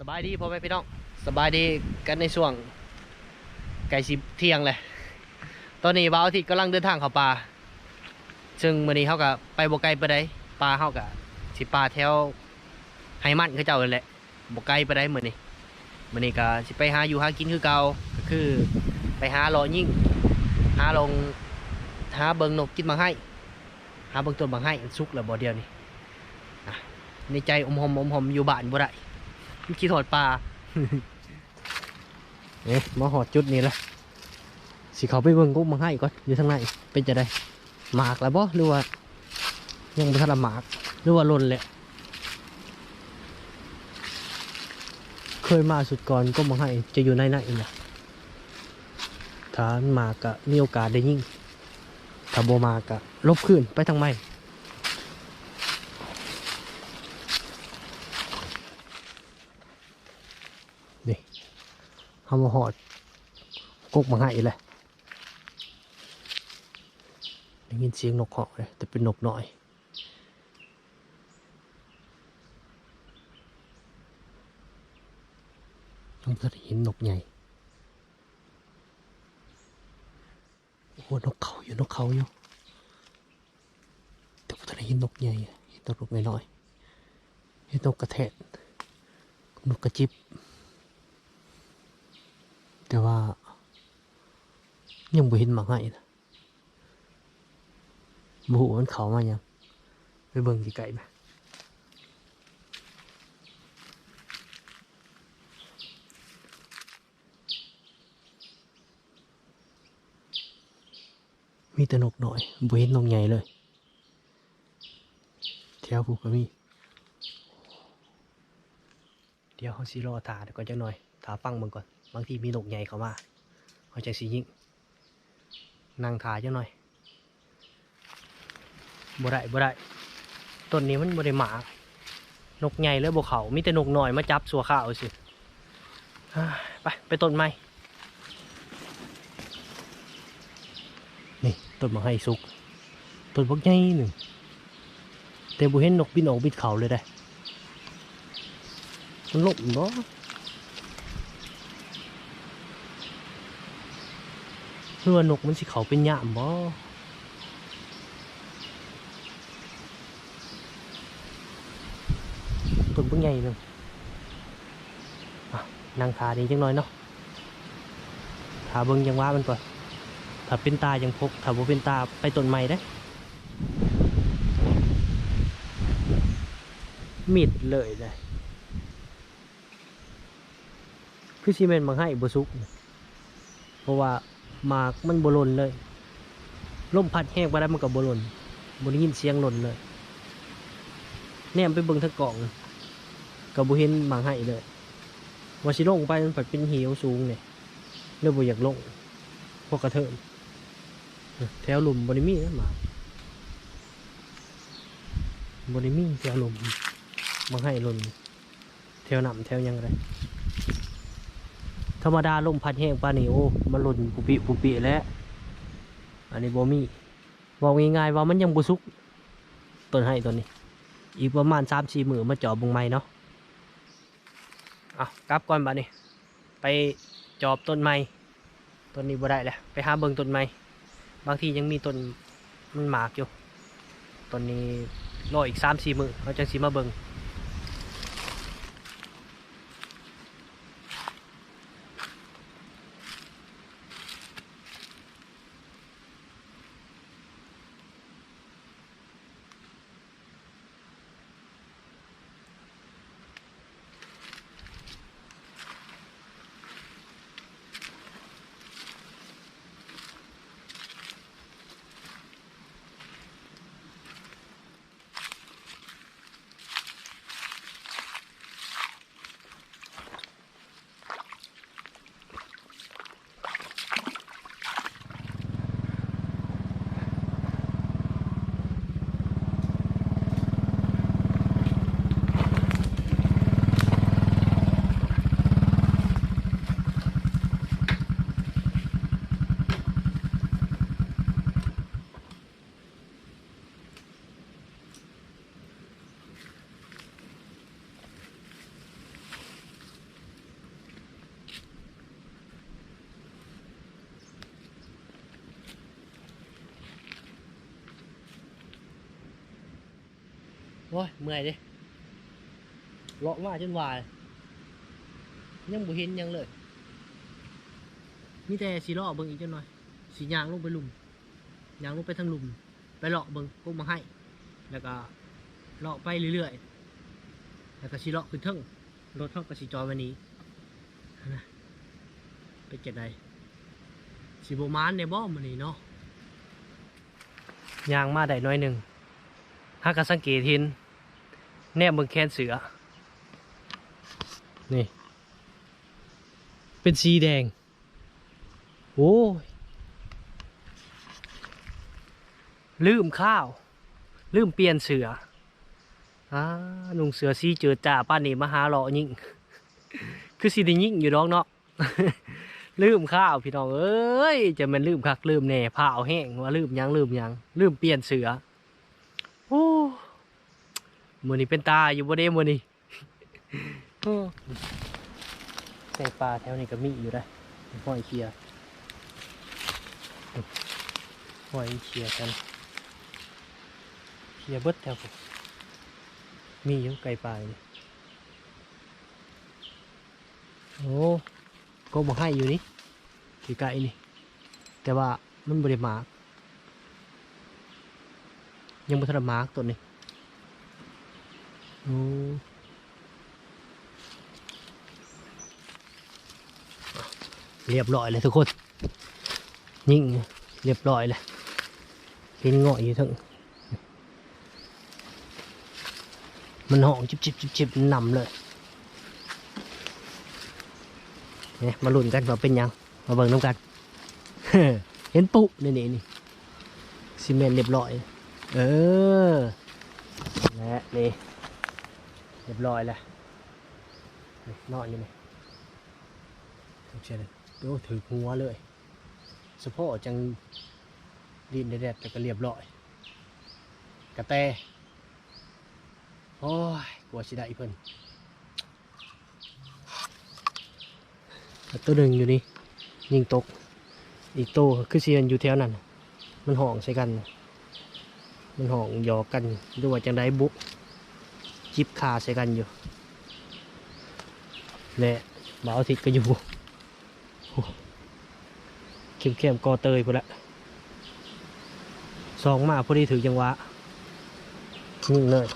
สบายดีพ่อแม่พี่น้องสบายดีกันในช่วงไก่สิเที่ยงเลยตอนนี้บ่าวอาทิตย์กำลังเดินทางเข้าป่าซึ่งมื้อนี้เขาก็ไปบ่ไกลไปได้ป่าเขาก็สิป่าแถวไฮมันเขาเจ้านั่นแหละบ่ไกลไปได้มื้อนี้มื้อนี้ก็สิไปหาอยู่หากินคือเก่าก็คือไปหารอยิ่งหาลงหาเบิงนกกินบาให้หาเบิงต้นบางให้สุกแล้วบ่เดียวนี่ในใจอมหอมอมหอมอยู่บ้านบ่ได้ มันคิดหอดปลาเอ๊ะมาหอดจุดนี้ละสิเขาไปเบิ่งกุ๊กมาให้ก่อนอยู่ทางในเป็นจะได้หมากแล้วบ่หรือว่า ยังไม่ทันหมาก หรือว่าล่นแหละเคยมาสุดก่อนก็มาให้จะอยู่ในไหนนะถ้ามันมากะมีโอกาสได้ยิ่งถ้าโบมากะลบขึ้นไปทางไม่ นี่ เอามาหอดกกมาให้เลยได้ยินเสียงนกเหาะเลยแต่เป็นนกน้อยต้องเคยเห็นนกใหญ่โอ้นกเขาอยู่นกเขาอยู่แต่ผมได้เห็นนกใหญ่เห็นนกน้อยเห็นนกกระแทกนกกระจิบ แต่ว่า ยังบ่เห็นหมาให้นะบ่ฮู้ว่ามันเขามายังไปเบิ่งไกลๆไหมมีแต่นกหน่อยบ่เห็นนกใหญ่เลยแถวผูกก็มี เดี๋ยวเขาสิรอตาเดี๋ยวก่อนจักหน่อยถาฟังมึงก่อน บางทีมีนกใหญ่เข้ามาเขาจะสิยิงนั่งทาจังหน่อยบ่ได้บ่ได้ต้นนี้มันบ่ได้หมานกใหญ่เลยบ่เขามีแต่นกหน้อยมาจับสัวข้าวสิไปไปต้นไม้นี่ต้นมะไห้สุกต้นบักใหญ่หนึ่งแต่บ่เห็นนกบินออกบินเขาเลยได้มันลบเนาะ เพื่อนกมันสิเขาเป็นหยามบ่ต้นเพิ่งใหญ่หนึ่งนั่งขาดีจังน้อยเนาะขาเบิ่งยังว่ามันก่อนถ้าเป็นตายังพกถ้าบ่เป็นตาไปต้นใหม่ได้มิดเลยเลยคือซีเมนต์บางให้บ่สุก เพราะว่า หมากมันบหลนเลยลมพัดแห้งไปได้มันกับบหลนบได้ยินเสียงหล่นเลยแนมไปเบิ่งทางกล่องกับบุเห็นหมากให้เลยว่าสิลงไปมันปัดเป็นเหวสูงเนี่ยเรื่องบ่อยากลงพวกกระเทินแถวหลุมบริมีนะหมากบริมีแถวหลุมบางให้หล่นแถวหนำแถวยังไง ธรรมดาลมพัดแห้งปานนี่โอ้มันหล่นปุปิปุปิแล้ว อันนี้บ่มีบอกง่ายๆว่ามันยังบ่สุกต้นให้ตัวนี้ อีกประมาณสามสี่มือมาเจาะบงไม้เนาะเอากลับก่อนบัดนี้ไปจอบต้นไม้ต้นนี้บ่ได้แหละไปหาเบิงต้นไม้บางทียังมีต้นมันหมากอยู่ต้นนี้รออีกสามสี่มือเราจังสิมาเบิ่ง โอ้ยเมื่อยเดิเลาะมาจนวายยังบ่เห็นหยังเลยมีแต่สีเลาะเบิ่งอีกจังหน่อยสียางลงไปหลุมยางลงไปทางหลุม ไปเลาะเบิ่งพวกมาให้ แล้วก็เลาะไปเรื่อยๆ แล้วก็สีเลาะขึ้นเทิงรถเท่ากับสีจอยวันนี้นะเป็นจังไดสีโบมานในบ่อมันนี่เนาะยางมาได้น้อยหนึ่งถ้าก็สังเกตเห็น แนบเบิ่งแคนเสือ นี่ เป็นสีแดง โอ้ย ลืมข้าว ลืมเปลี่ยนเสืออ่านุ่งเสือสีเจอจ่าป้านี่มาหาเลาะยิ่ง คือสีได้ยิ่งอยู่น้องเนาะลืมข้าวพี่น้องเอ้ยจะมันลืมคักลืมแหน่ผ้าเอาแห้งว่าลืมยังลืมยังลืมเปลี่ยนเสือโอ้ มือนี้เป็นตาอยู่บ่เด้มือนี้โอ้ใส่ปลาแถวนี้ก็มีอยู่ได้อห้อยเคลียร์ห้อยเคลียร์กันเคลียร์เบิดแถวผมมีอยู่ไก่ปลาอยู่นี่โอ้ก็บอกให้อยู่นี่อยู่ไก่นี่ แต่ว่ามันบริมากยังบ่ทันได้มาร์กตัวนี้โอ้ เรียบร้อยเลยทุกคน ยิ่งเรียบร้อยเลยเห็นเงาะอยู่ทั้งมันหองจิบจิบจิบจิบนำเลยเนี่ยมาลุ้นกันว่าเป็นยัง มาเบิ่งน้ำกัน เห็นปุ๊นี่นี่นี่ซีเมนต์เรียบร้อย เออและนี่ เรียบร้อยแล้วนี่นอนอยู่นี่โอเคเลยโอ้ถือหัวเลยสะโพกจังดินแดดแต่ก็เรียบร้อย กระแตโอ้ยกลัวสิได้อีเพิ่นตัวหนึ่งอยู่นี่ยิงตก อีกโตคือเซียนอยู่แถวนั้น มันห่องใส่กัน มันห่องหยอกกันด้วยจังได้บุ จิบคาใส่กันอยู่และบ่าวทิศก็อยู่เข้มเข้มๆกอเตยพอละสองมาพอดีถือจังหวะนิ่งเลย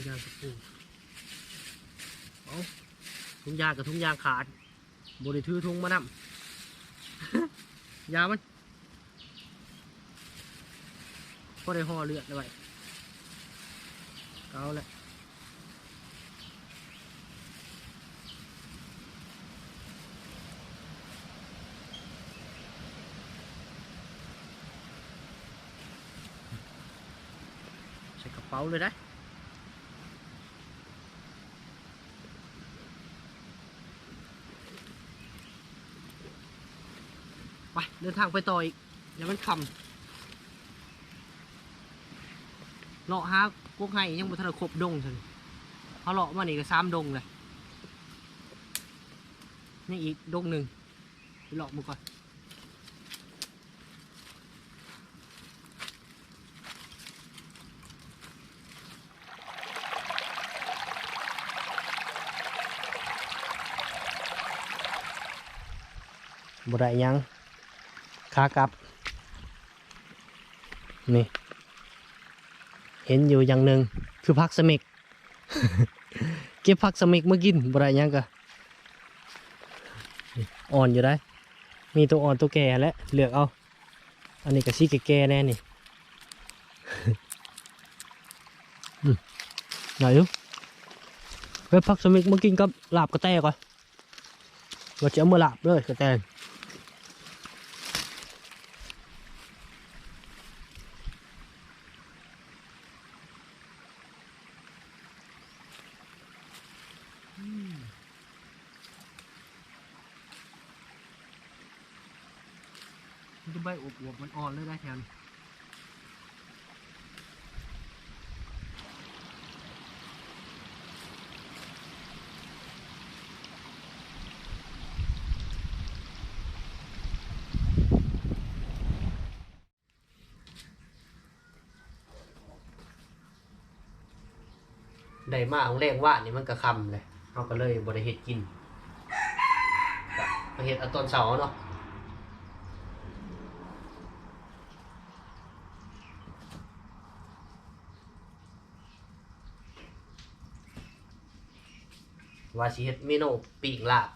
งยางกับปูเอาทุ่งยางกับทุ่งยางขาดบริถือทุ่งมานำยามันก็ได้ห่อเลือดเลยไว้เกาแหละใส่กระเป๋าเลยได้ ไปเดินทางไปต่ออีกเดี๋ยวมันคำเลาะหาพวกไห้ยังบุทนได้ครบดงสิเขาเลาะมานี่ก็สามดงเลยนี่อีกดงหนึ่งเลาะมาก่อนบ่ได้ยัง ขากลับ นี่ เห็นอยู่อย่างหนึ่งคือพักสมิก เก็บพักสมิกเมากินบ่ได้ยังกะอ่อนอยู่ได้ มีตัวอ่อนตัวแก่และเลือกเอา อันนี้ก็สีแก่แน่นี่หน่อยดูไปพักสมิกเมากินกับลาบกระแตก่อนว่าจะเอามาลาบเลยกระแตจะใบอวบๆมันอ่อนเลยได้แทนได้มาของแรงว่านี่มันก็คำเลยเราก็เลยบริเฮ็ดกินก็มาเฮ็ดเอาตอนเสาร์เนาะ ว่าสิเฮ็ดเมนูปีกลาบ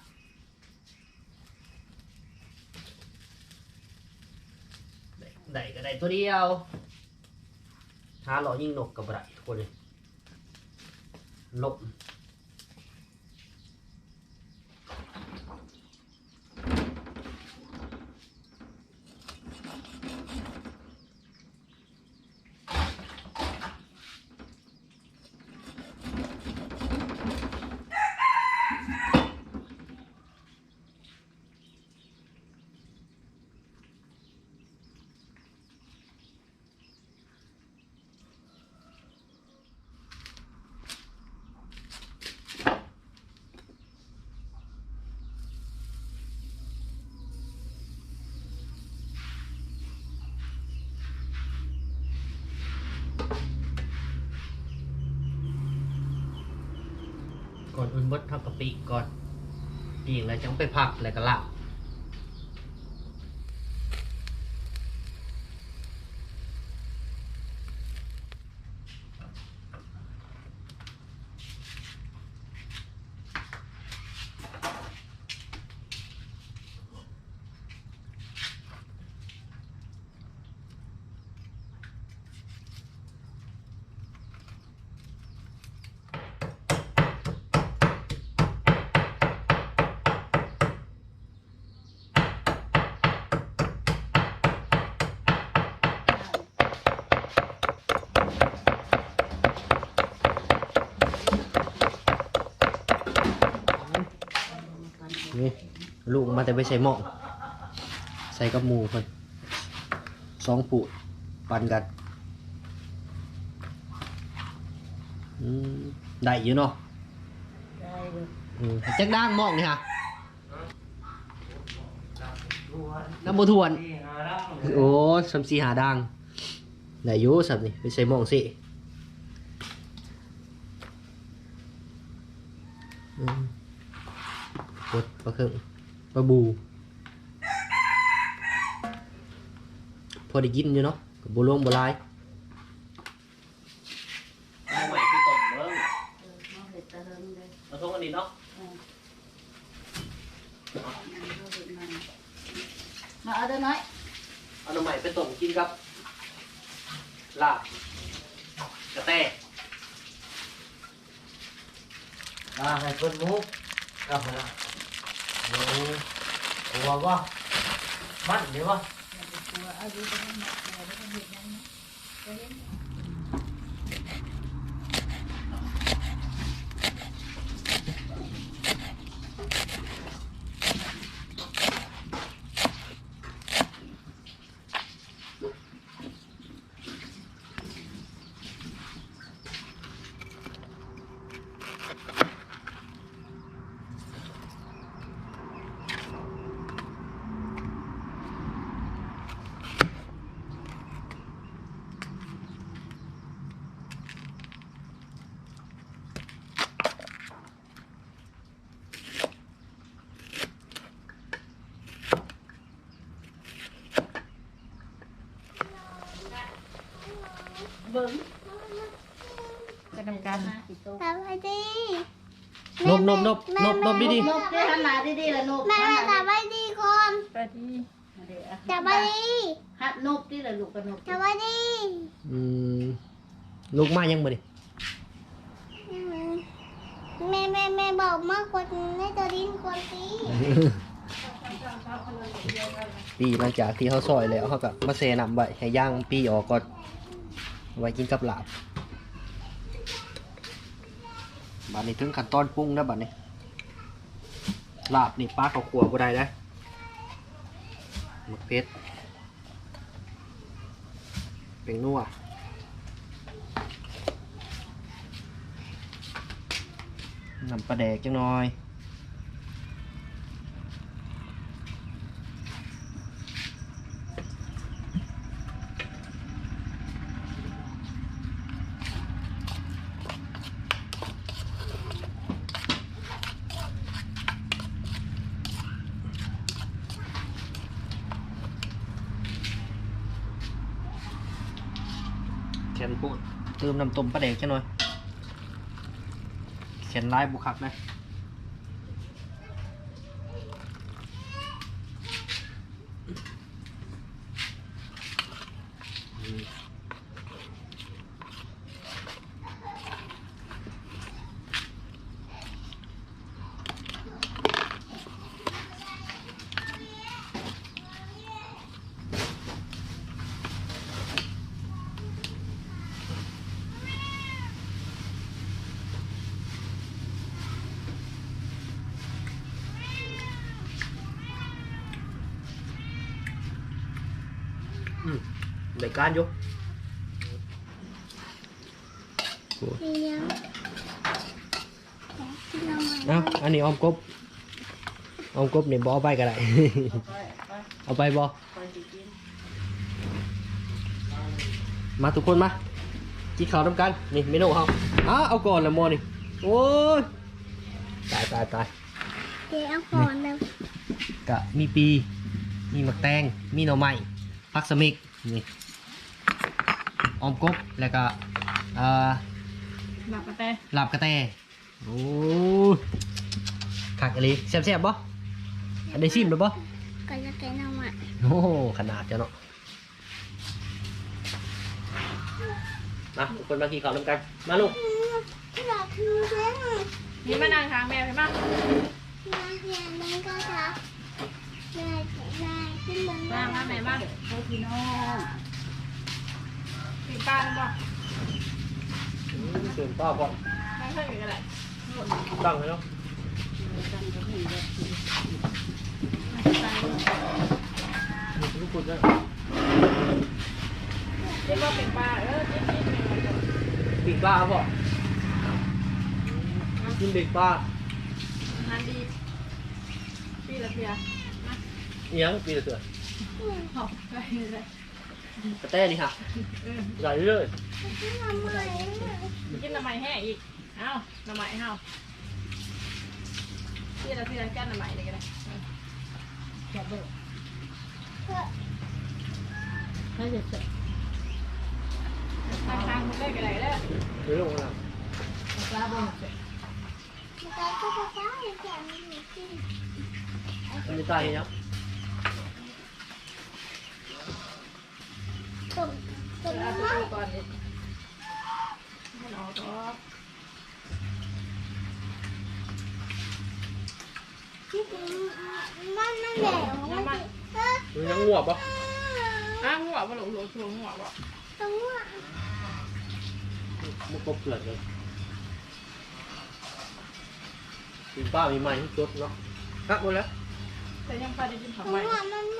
ได้ก็ได้ตัวเดียวหาหล่อยิ่งนกกับไรทุกคนเลยลบ ก่อนอื่นเบดเท่ากับปีก่อนปีกแล้วจังไปผักแล้วก็ลาบนี่ลูก มาแต่ไปใส่หม้อใส่กับหมูเพิ่นสองปูดปันกันอืมได้อยู่เนาะได้เลยอืมจักด่างหมองนี่ฮะน้ำบูทวน โอ้สามสีหาด่างได้อยู่สับนี่ไปใส่หม้องสิอืมกดปลาเครื่อง ปลาบู พอได้กินอยู่เนาะกับบัวลวงบัวลายเอาใหม่คือตบเบิ้งเออน้องเห็ดตะเฮิงเลยมาทงอันนี้เนาะเออนั่นก็เห็ดมันมาเอาเด้อน้อยเอาหน่อใหม่ไปต้มกินครับลาบกระแตอ่าให้เพิ่นมุกกลับมาละโอ้โหว่าว่ามั นเดี๋ยวว่า อย่าไปกลัวเอาดูไปให้หมดเอาไปให้เห็ดนั้นนะจะเห็น เบิ้งจะทำการนะสิโตสวัสดีนบนบนบนบนบดีดีนกได้หันหน้าดีๆละนกแม่หันหสน้าวัสดีก่อนสวัสดีเดี๋ยวอะสวัสดีหัดนกดีละลูกกับนกสวัสดีอืมลูกมายังบ่ดิแม่แม่แม่บอกมากกว่าแม่จะดิ้นกว่าสิปีหลังจากที่เขาซอยแล้วเขาก็มาเซนำไว้ให้ย่างปีออกก่อน ไว้กินกับลาบบัดนี้ถึงขั้นตอนปรุงนะบัดนี้ ลาบนี่ป้าเขาขัวบ่ได้นะหมึกเพชรเป็นนัวน้ำปลาแดกจังหน่อย แขนพูดเติมน้ำต้มปลาแดกจังหน่อยเขนลายบุคักนะ ยการอยู่เลี้ยงที่เรามาเอ้าอันนี้ออมกบออมกบนี่บเอาไปก็ได้ เอาไปบอมาทุกคนมากินข้าวน้ำกันนี่เมนูเขาอ้าเอาก่อนละโมอนี่โอ้ยตายตายตายเดี๋ยวเอาก่อนเลยกะมีปี มีหมักแตงมีหน่อไม้พักสมิกนี่ ออมกบแล้วก็เอ่อหลับกระแตลาบกระแตโอ้ยขักอะไรแซ่บๆบ่อันได้ชิมหรือบ่ก็จะแกะน้ำมันโอ้โหขนาดจ้ะเนาะมาทุกคนมากินข้าวน้ำกันมาลูกอยากกินเส้นนี่มานั่งทางแม่ไปมามาเรียนมันก็จะแม่แม่ขึ้นบนมามาแม่มาโอ้พี่น้อง ปีป้านั่นบ่เชิญป้าก่อนไม่ใช่อยู่กันแหละตั้งเลยเนาะลูกคุณนะเรียกว่าเป็นป้าเออจิ๊บจิ๊บเป็นอะไรกันปีกปลาพ่อกินปีกปลางานดีปีละเพียเอียงปีละเสือหอบไปเลย กระแตนี่ฮะเออใหญ่เลยที่ทำไมกินน้ำมันแห้งอีก เอ้าน้ำมันเอ้าปีละเพียกันน้ำมันเลยก็ได้จับเบอร์ให้เสร็จเสร็จทางทางคุณได้กันไหนแล้วเดี๋ยวลงนะปลาบนเสร็จมันก็จะจะได้แกะมันอยู่ที่มันจะตายยังตุ่มตุ่ม เอาไป ไม้ ดูก่อนดิให้น้องก็ ที่ตุ่มมันนั่นแหละมันเออ มันยังงัวปะ อ้าวหัวบ่หลงหลงหัวหัวบ่ ตรงว่า มัน กบเกลือนเลยปีกปลามีใหม่ที่สุดเนาะครับหมดแล้ว แต่ยังพอได้กินผักตรงใหม่ว่ามันมันมัน